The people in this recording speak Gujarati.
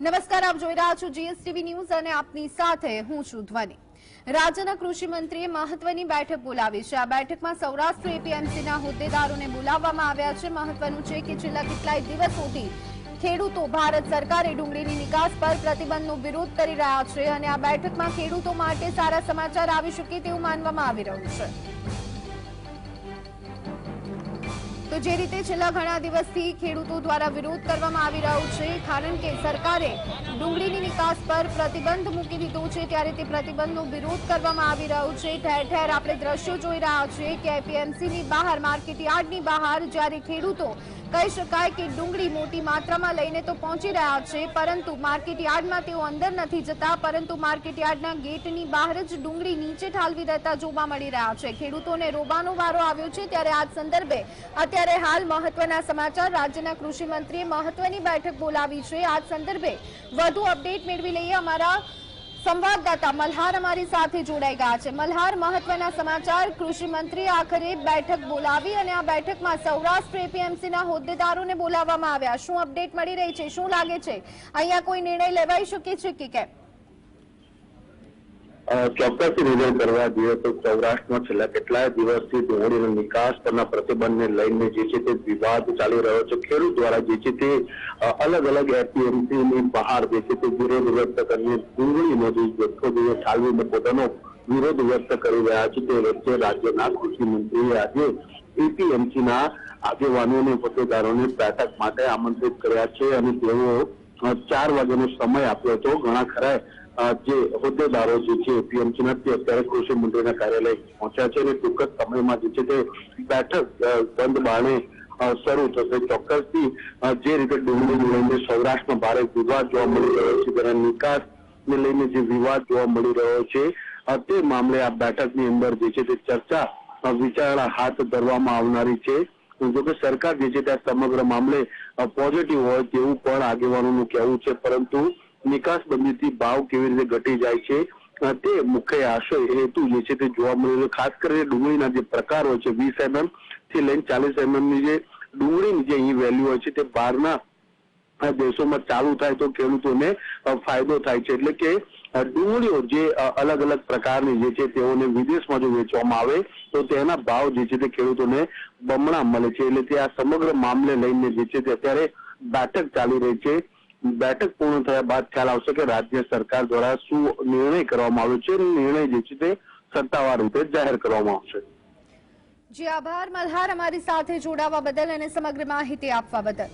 નમસ્કાર, આપ જોઈ રહ્યા છો જીએસટીવી ન્યૂઝ અને આપની સાથે હું છું ધ્વનિ. રાજ્યના કૃષિમંત્રીએ મહત્વની બેઠક બોલાવી છે. આ બેઠકમાં સૌરાષ્ટ્ર એપીએમસીના હોદ્દેદારોને બોલાવવામાં આવ્યા છે. મહત્વનું છે કે છેલ્લા કેટલાય દિવસોથી ખેડૂતો ભારત સરકારે ડુંગળીની નિકાસ પર પ્રતિબંધનો વિરોધ કરી રહ્યા છે અને આ બેઠકમાં ખેડૂતો માટે સારા સમાચાર આવી શકે તેવું માનવામાં આવી રહ્યું છે. તો જે રીતે છેલ્લા ઘણા દિવસથી ખેડૂતો દ્વારા વિરોધ કરવામાં આવી રહ્યો છે, કારણ કે સરકારે ડુંગળીની નિકાસ પર પ્રતિબંધ મૂકી દીધો છે, ત્યારે તે પ્રતિબંધનો વિરોધ કરવામાં આવી રહ્યો છે. ઠેર ઠેર આપણે દ્રશ્યો જોઈ રહ્યા છીએ કે એપીએમસીની બહાર, માર્કેટયાર્ડની બહાર જ્યારે ખેડૂતો કહી શકાય કે ડુંગળી મોટી માત્રામાં લઈને તો પહોંચી રહ્યા છે, પરંતુ માર્કેટ યાર્ડમાં તેઓ અંદર નથી જતા, પરંતુ માર્કેટ યાર્ડના ગેટની બહાર જ ડુંગળી નીચે ઠાલવી રહેતા જોવા મળી રહ્યા છે. ખેડૂતોને રોબાનો વારો આવ્યો છે ત્યારે આ સંદર્ભે અત્યારે હાલ મહત્વના સમાચાર રાજ્યના કૃષિ મંત્રીએ મહત્વની બેઠક બોલાવી છે. આ સંદર્ભે વધુ અપડેટ મેળવી લઈએ અમારા સંવાદદાતા મલ્હાર અમારી સાથે જોડાઈ ગયા છે. મલ્હાર, મહત્વના સમાચાર. કૃષિ મંત્રી આખરે બેઠક બોલાવી અને આ બેઠકમાં સૌરાષ્ટ્ર એપીએમસીના હોદ્દેદારોને બોલાવવામાં આવ્યા. શું અપડેટ મળી રહી છે? શું લાગે છે? અહીંયા કોઈ નિર્ણય લેવાઈ શકે છે કે કેમ? ચોક્કસ રિઝલ્ટ કરવા જોઈએ તો સૌરાષ્ટ્રમાં છેલ્લા કેટલાય દિવસથી ડુંગળીના નિકાસ પરના પ્રતિબંધને લઈને જે છે તે વિવાદ ચાલી રહ્યો છે. ખેડૂત દ્વારા જે છે તે અલગ અલગ એપીએમસીની બહાર જે છે તે વિરોધ વ્યક્ત કરીને ડુંગળીનો જે જથ્થો જે ઠાલવીને પોતાનો વિરોધ વ્યક્ત કરી રહ્યા છે. તે વચ્ચે રાજ્યના કૃષિ આજે એપીએમસીના આગેવાનો અને હોદ્દેદારોને બેઠક માટે આમંત્રિત કર્યા છે અને તેઓ ચાર વાગ્યાનો સમય આપ્યો હતો. ઘણા ખરા જે હોદ્દેદારો જે છે એપીએમસી ના તે અત્યારે કૃષિ મંત્રીના કાર્યાલય પહોંચ્યા છે અને ટૂંક જ સમયમાં જે છે તે બેઠક બંધ બારણે શરૂ થશે. ચોક્કસથી જે રીતે ડુંગળી લઈને સૌરાષ્ટ્રમાં ભારે વિવાદ જોવા મળી રહ્યો છે, તેના નિકાસને લઈને જે વિવાદ જોવા મળી રહ્યો છે તે મામલે આ બેઠકની અંદર જે છે તે ચર્ચા વિચારણા હાથ ધરવામાં આવનારી છે. જોકે સરકાર જે છે તે સમગ્ર મામલે પોઝિટિવ હોય તેવું પણ આગેવાનોનું કહેવું છે. પરંતુ નિકાસબંધીથી ભાવ કેવી રીતે ઘટી જાય છે તે મુખ્ય આશય હેતુ જે છે તે જોવા મળી રહ્યો ખાસ કરીને ડુંગળીના જે પ્રકાર હોય છે, વીસ એમએમથી લઈને ચાલીસ એમએમની જે ડુંગળીની જે અહીં વેલ્યુ હોય છે તે બહારના દેશોમાં ચાલુ થાય તો ખેડૂતોને ફાયદો થાય છે. એટલે કે ડુંગળીઓ જે અલગ અલગ પ્રકારની જે છે તેઓને વિદેશમાં જો વેચવામાં આવે, તો તેના ભાવ જે છે તે ખેડૂતોને બમણા મળે છે. એટલે તે આ સમગ્ર મામલે લઈને જે છે તે અત્યારે બેઠક ચાલી રહી છે. બેઠક પૂર્ણ થયા બાદ ખ્યાલ આવશે કે રાજ્ય સરકાર દ્વારા શું નિર્ણય કરવામાં આવ્યો છે નિર્ણય જે છે તે સત્તાવાર રીતે જાહેર કરવામાં આવશે. જી, આભાર. મલ્હાર અમારી સાથે જોડાવા બદલ અને સમગ્ર માહિતી આપવા બદલ.